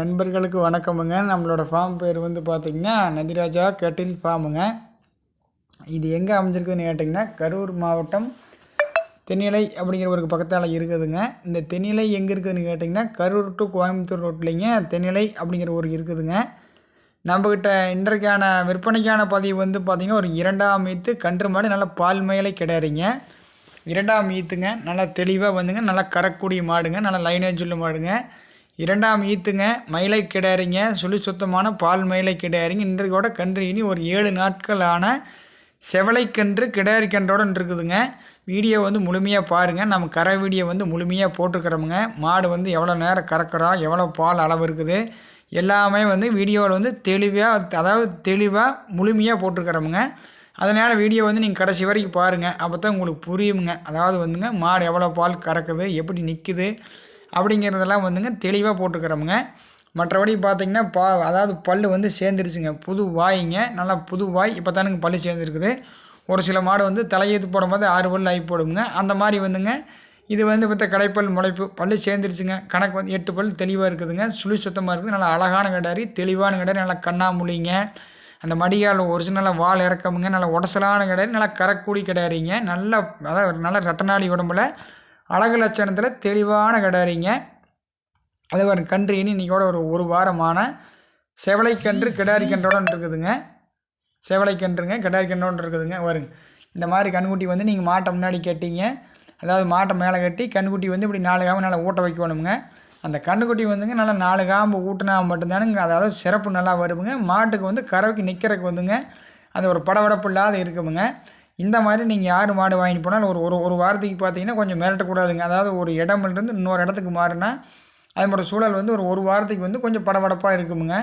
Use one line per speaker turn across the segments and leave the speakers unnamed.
நண்பர்களுக்கு வணக்கமுங்க. நம்மளோட ஃபார்ம் பேர் வந்து பார்த்திங்கன்னா நதிராஜா கெட்டில் ஃபார்முங்க இது எங்கே அமைஞ்சிருக்குதுன்னு கேட்டிங்கன்னா கரூர் மாவட்டம் தென்னிலை அப்படிங்கிற ஒரு பக்கத்தால் இருக்குதுங்க. இந்த தென்னிலை எங்கே இருக்குதுன்னு கேட்டிங்கன்னா கரூர் டு கோயம்புத்தூர் ரோட்லேங்க தென்னிலை அப்படிங்கிற ஒரு இருக்குதுங்க. நம்மக்கிட்ட இன்றைக்கான விற்பனைக்கான பதிவு வந்து பார்த்திங்கன்னா ஒரு இரண்டாம் ஈத்து கன்று மாடு நல்லா பால் மேலே கிடையாதுங்க. இரண்டாம் ஈத்துங்க. நல்லா தெளிவாக வந்துங்க. நல்லா கறக்கூடிய மாடுங்க. நல்லா லைனேஜ் உள்ள மாடுங்க. இரண்டாம் ஈத்துங்க மயிலை கிடாரிங்க. சுழி சுத்தமான பால் மயிலை கிடாரிங்க. இன்றைக்கோட கன்று இனி ஒரு ஏழு நாட்களான செவலைக்கன்று கிடாரி கன்றோட இருக்குதுங்க வீடியோ வந்து முழுமையாக பாருங்கள் நம்ம கரை வீடியோ வந்து முழுமையாக போட்டுருக்குறோமுங்க. மாடு வந்து எவ்வளோ நேரம் கறக்கிறோம் எவ்வளோ பால் அளவு இருக்குது எல்லாமே வந்து வீடியோவில் வந்து தெளிவாக அதாவது தெளிவாக முழுமையாக போட்டிருக்கிறோமுங்க. அதனால் வீடியோ வந்து நீங்கள் கடைசி வரைக்கும் பாருங்கள் அப்போ தான் உங்களுக்கு புரியுமுங்க. அதாவது வந்துங்க மாடு எவ்வளோ பால் கறக்குது எப்படி நிற்குது அப்படிங்கிறதெல்லாம் வந்துங்க தெளிவாக போட்டுக்கிறோமுங்க மற்றபடி பார்த்திங்கன்னா பா அதாவது பல் வந்து சேர்ந்துருச்சுங்க. புது வாய்ங்க. நல்லா புது வாய். இப்போ தானுங்க பல் சேர்ந்துருக்குது. ஒரு சில மாடு வந்து தலையெழுத்து போடும்போது ஆறு பல் ஆகி போடுங்க. அந்த மாதிரி வந்துங்க. இது வந்து இப்போ கடைப்பல் முளைப்பு. பல் சேர்ந்துருச்சுங்க. கணக்கு வந்து எட்டு பல் தெளிவாக இருக்குதுங்க. சுழி சுத்தமாக இருக்குது. நல்லா அழகான கடாரி தெளிவான கடாரி நல்லா கண்ணாமூலிங்க. அந்த மடியால் ஒரிஜினலாக வால் இறக்கமுங்க. நல்லா உடசலான கிடையாது நல்லா கரக்கூடி கிடையாதுங்க நல்லா அதாவது நல்ல ரெட்டநாடி உடம்புல அழகு லட்சணத்தில் தெளிவான கிடாரிங்க. அது மாதிரி கன்று இனி இன்றைக்கோட ஒரு ஒரு வாரமான செவலைக்கன்று கிடாரி கன்றோட இருக்குதுங்க. செவலைக்கன்றுங்க கிடாரி கன்றோடு இருக்குதுங்க. வருங்க இந்த மாதிரி கண்குட்டி வந்து நீங்கள் மாட்டை முன்னாடி கட்டிங்க. அதாவது மாட்டை மேலே கட்டி கண்குட்டி வந்து இப்படி நாலு காம்பு நல்லா ஊட்ட வைக்கணுங்க. அந்த கண்ணுக்குட்டி வந்துங்க நல்லா நாலு காம்பு ஊட்டினா மட்டும்தானுங்க அதாவது சிறப்பு நல்லா வருமுங்க. மாட்டுக்கு வந்து கறவைக்கு நிற்கிறதுக்கு வந்துங்க அது ஒரு படபடப்பு இல்லாத இருக்குமுங்க. இந்த மாதிரி நீங்கள் யார் மாடு வாங்கிட்டு போனாலும் ஒரு ஒரு ஒரு வாரத்துக்கு பார்த்தீங்கன்னா கொஞ்சம் மிரட்டக்கூடாதுங்க அதாவது ஒரு இடமிருந்து இன்னொரு இடத்துக்கு மாறினா அதனோட சூழல் வந்து ஒரு ஒரு வாரத்துக்கு வந்து கொஞ்சம் படபடப்பாக இருக்குமுங்க.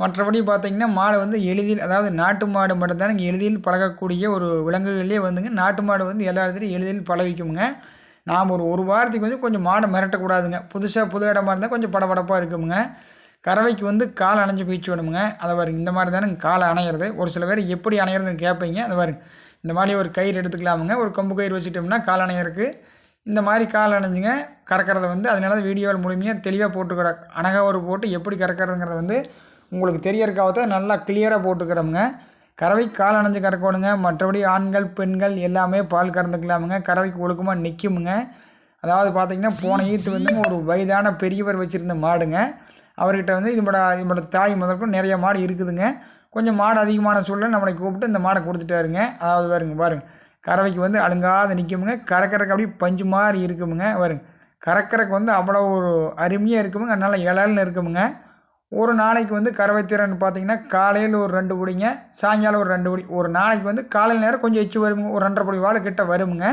மற்றபடி பார்த்திங்கன்னா மாடு வந்து எளிதில் அதாவது நாட்டு மாடு மட்டும்தான் எளிதில் பழகக்கூடிய ஒரு விலங்குகள்லேயே வந்துங்க. நாட்டு மாடு வந்து எல்லா இடத்துலையும் எளிதில் பழகிக்குமுங்க. நாம் ஒரு ஒரு வாரத்துக்கு வந்து கொஞ்சம் மாடை மிரட்டக்கூடாதுங்க புதுசாக புது இடமா இருந்தால் கொஞ்சம் படபடப்பாக இருக்குமுங்க. கறவைக்கு வந்து கால் அணைஞ்சு போயிடுச்சு வேணுமுங்க அதை பாருங்க இந்த மாதிரி தானே காலை அணையிறது. ஒரு சில பேர் எப்படி அணையிறதுன்னு கேட்பீங்க அதை பாருங்க. இந்த மாதிரி ஒரு கயிறு எடுத்துக்கலாமுங்க. ஒரு கொம்பு கயிறு வச்சுட்டோம்னா கால் இருக்குது இந்த மாதிரி கால் அணைஞ்சுங்க. கறக்கிறத வந்து அதனால தான் வீடியோவில் முழுமையாக தெளிவாக போட்டுக்கிற அணகா ஒரு போட்டு எப்படி கறக்கிறதுங்கிறத வந்து உங்களுக்கு தெரியறக்காக நல்லா கிளியராக போட்டுக்கிறோமுங்க. கறவைக்கு கால் அணைஞ்சு கறக்கணுங்க. மற்றபடி ஆண்கள் பெண்கள் எல்லாமே பால் கறந்துக்கலாமுங்க. கறவைக்கு ஒழுக்கமாக நிற்குமுங்க அதாவது பார்த்திங்கன்னா போன ஈத்து வந்து ஒரு வயதான பெரியவர் வச்சுருந்த மாடுங்க. அவர்கிட்ட வந்து இதோட இதோட தாய் முதற்கும் நிறைய மாடு இருக்குதுங்க. கொஞ்சம் மாடு அதிகமான சூழல் நம்மளை கூப்பிட்டு இந்த மாடை கொடுத்துட்டாருங்க. அதாவது பாருங்க பாருங்க. கறவைக்கு வந்து அழுங்காத நிற்குமுங்க கறக்கறக்கு அப்படியே பஞ்சு மாதிரி இருக்குமுங்க வருங்க கறக்கறக்கு வந்து அவ்வளோ ஒரு அருமையாக இருக்குமுங்க. நல்லா இழல்னு இருக்குமுங்க. ஒரு நாளைக்கு வந்து கறவை திறன் பார்த்தீங்கன்னா காலையில் ஒரு ரெண்டு பிடிங்க சாயங்காலம் ஒரு ரெண்டு பிடி ஒரு நாளைக்கு வந்து காலையில் நேரம் கொஞ்சம் எச்சு வருங்க ஒரு ரெண்டரை பிடி வாழை கிட்ட வருமுங்க.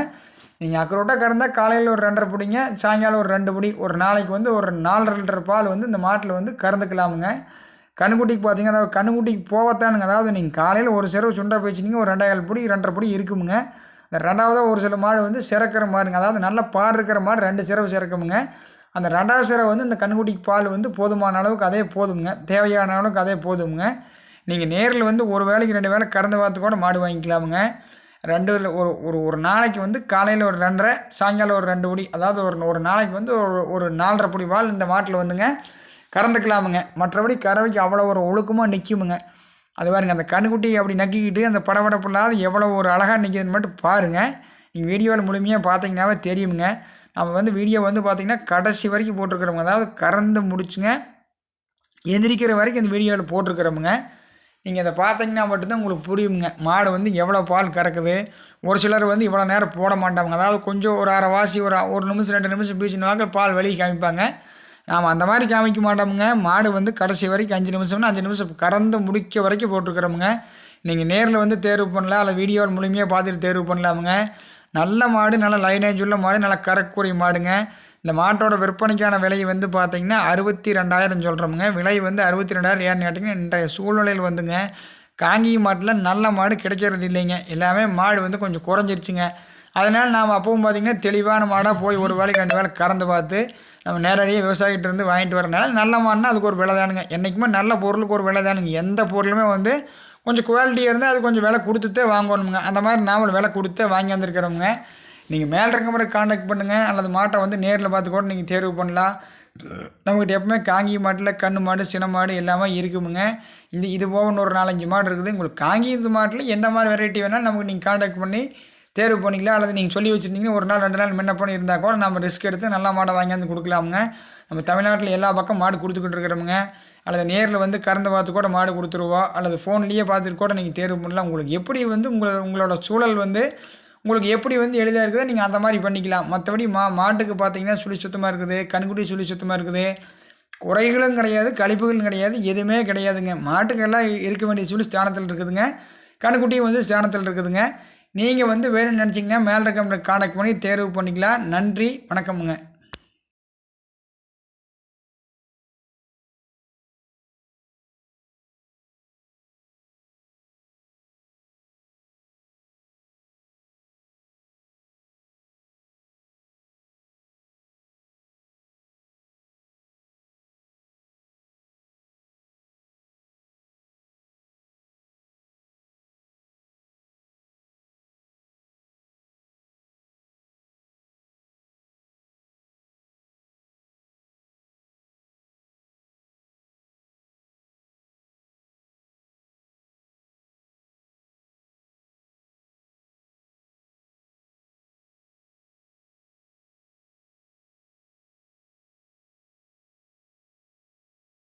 நீங்கள் அக்கரோட்டாக கறந்தால் காலையில் ஒரு ரெண்டரை பிடிங்க சாயங்காலம் ஒரு ரெண்டு பிடி. ஒரு நாளைக்கு வந்து ஒரு நாலரை லிட்டர் பால் வந்து இந்த மாட்டில் வந்து கறந்துக்கலாமுங்க. கண்ணுக்குட்டிக்கு பார்த்தீங்கன்னா அதாவது கண்ணுக்குட்டிக்கு போகத்தானுங்க. அதாவது நீங்கள் காலையில் ஒரு சிறவு சுண்டா போயிடுச்சிங்க ஒரு ரெண்டாயிரம் பிடி ரெண்டரை பிடி இருக்குமுங்க. இந்த ரெண்டாவதாக ஒரு சில மாடு வந்து சிறக்கிற மாடுங்க. அதாவது நல்ல பால் இருக்கிற மாடு ரெண்டு சிறவு சிறக்குமுங்க. அந்த ரெண்டாவது சிறவை வந்து இந்த கண்ணுக்குட்டிக்கு பால் வந்து போதுமான அளவுக்கு அதே போதுங்க தேவையான அளவுக்கு அதே போதுங்க நீங்கள் நேரில் வந்து ஒரு வேலைக்கு ரெண்டு வேலை கறந்து பார்த்து கூட மாடு வாங்கிக்கலாமுங்க. ரெண்டு ஒரு ஒரு ஒரு நாளைக்கு வந்து காலையில் ஒரு ரெண்டரை சாயங்காலம் ஒரு ரெண்டு பிடி அதாவது ஒரு ஒரு நாளைக்கு வந்து ஒரு ஒரு நாலரை பிடி பால் இந்த மாட்டில் வந்துங்க. கறந்துக்கலாமுங்க. மற்றபடி கறவைக்கு அவ்வளோ ஒரு ஒழுக்கமாக நிற்குமுங்க அது பாருங்க அந்த கண்ணுக்குட்டி அப்படி நக்கிக்கிட்டு அந்த படபடப்பு இல்லாத எவ்வளோ ஒரு அழகாக நிற்கிதுன்னு மட்டும் பாருங்கள் நீங்கள் வீடியோவில் முழுமையாக பார்த்தீங்கன்னாவே தெரியுங்க நம்ம வந்து வீடியோ வந்து பார்த்திங்கன்னா கடைசி வரைக்கும் போட்டிருக்கிறோமுங்க. அதாவது கறந்து முடிச்சுங்க. எந்திரிக்கிற வரைக்கும் இந்த வீடியோவில் போட்டிருக்கிறோமுங்க. நீங்கள் இதை பார்த்தீங்கன்னா மட்டும்தான் உங்களுக்கு புரியுங்க மாடு வந்து எவ்வளோ பால் கறக்குது. ஒரு சிலர் வந்து இவ்வளோ நேரம் போட மாட்டாங்க. அதாவது கொஞ்சம் ஒரு அரை வாசி ஒரு ஒரு நிமிஷம் ரெண்டு நிமிஷம் பீச்சினாக்க பால் வெளியே காமிப்பாங்க. நாம் அந்த மாதிரி காமிக்க மாட்டோமுங்க. மாடு வந்து கடைசி வரைக்கும் அஞ்சு நிமிஷம்னா அஞ்சு நிமிஷம் கறந்து முடிக்க வரைக்கும் போட்டிருக்கிறோமுங்க. நீங்கள் நேரில் வந்து தேர்வு பண்ணலாம் அல்ல வீடியோ முழுமையாக பார்த்துட்டு தேர்வு பண்ணலாமுங்க. நல்ல மாடு நல்ல லைனேஜ் உள்ள மாடு நல்ல கறக்கூடிய மாடுங்க. இந்த மாட்டோட விற்பனைக்கான விலை வந்து பார்த்திங்கன்னா அறுபத்தி ரெண்டாயிரம் சொல்கிறோமுங்க விலை வந்து அறுபத்தி ரெண்டாயிரம் ஏன்னு கேட்டிங்கன்னா இன்றைய சூழ்நிலையில் வந்துங்க. காங்கி மாட்டில் நல்ல மாடு கிடைக்கிறது இல்லைங்க. எல்லாமே மாடு வந்து கொஞ்சம் குறைஞ்சிருச்சுங்க. அதனால் நாம் அப்பவும் பார்த்திங்கன்னா தெளிவான மாடாக போய் ஒரு வேலைக்கு ரெண்டு வேலை கறந்து பார்த்து நம்ம நேரடியாக விவசாயிகிட்ட இருந்து வாங்கிட்டு வரனால நல்ல மாடுனா அதுக்கு ஒரு விலை தானுங்க. என்றைக்குமே நல்ல பொருளுக்கு ஒரு விலை தானுங்க. எந்த பொருளுமே வந்து கொஞ்சம் குவாலிட்டியாக இருந்தால் அது கொஞ்சம் விலை கொடுத்துட்டே வாங்கணுமுங்க அந்த மாதிரி நாமளும் விலை கொடுத்தே வாங்கி வந்திருக்கிறோமுங்க. நீங்கள் மேல் இருக்க முறை காண்டாக்ட் பண்ணுங்கள் அல்லது மாட்டை வந்து நேரில் பார்த்து கூட நீங்கள் தேர்வு பண்ணலாம். நம்மக்கிட்ட எப்பவுமே காங்கி மாட்டில் கண்ணு மாடு சின மாடு எல்லாமே இருக்குமுங்க. இந்த இது போக இன்னொரு நாலஞ்சு மாடு இருக்குது. உங்களுக்கு காங்கி மாட்டில் எந்த மாதிரி வெரைட்டி வேணாலும் நமக்கு நீங்கள் காண்டாக்ட் பண்ணி தேர்வு பண்ணிக்கலாம் அல்லது நீங்கள் சொல்லி வச்சுருந்தீங்கன்னா ஒரு நாள் ரெண்டு நாள் முன்ன போன இருந்தால் கூட நம்ம ரிஸ்க் எடுத்து நல்ல மாடை வாங்கியாந்து கொடுக்கலாமுங்க. நம்ம தமிழ்நாட்டில் எல்லா பக்கம் மாடு கொடுத்துக்கிட்டு இருக்கிறோமுங்க. அல்லது நேரில் வந்து கறந்து பார்த்து கூட மாடு கொடுத்துருவோம் அல்லது ஃபோன்லேயே பார்த்துட்டு கூட நீங்கள் தேர்வு பண்ணலாம். உங்களுக்கு எப்படி வந்து உங்களை உங்களோட சூழல் வந்து உங்களுக்கு எப்படி வந்து எளிதாக இருக்குதோ நீங்கள் அந்த மாதிரி பண்ணிக்கலாம். மற்றபடி மா மாட்டுக்கு பார்த்தீங்கன்னா சுழி சுத்தமாக இருக்குது கண்குட்டி சுழி சுத்தமாக இருக்குது. குறைகளும் கிடையாது கழிப்புகளும் கிடையாது எதுவுமே கிடையாதுங்க. மாட்டுக்கெல்லாம் இருக்க வேண்டிய சுழி ஸ்தானத்தில் இருக்குதுங்க. கண்குட்டியும் வந்து ஸ்தானத்தில் இருக்குதுங்க. நீங்கள் வந்து வேணும்னு நினச்சிங்கன்னா மேல் ரகம் கான்டாக்ட் பண்ணி தேர்வு பண்ணிக்கலாம். நன்றி வணக்கமுங்க.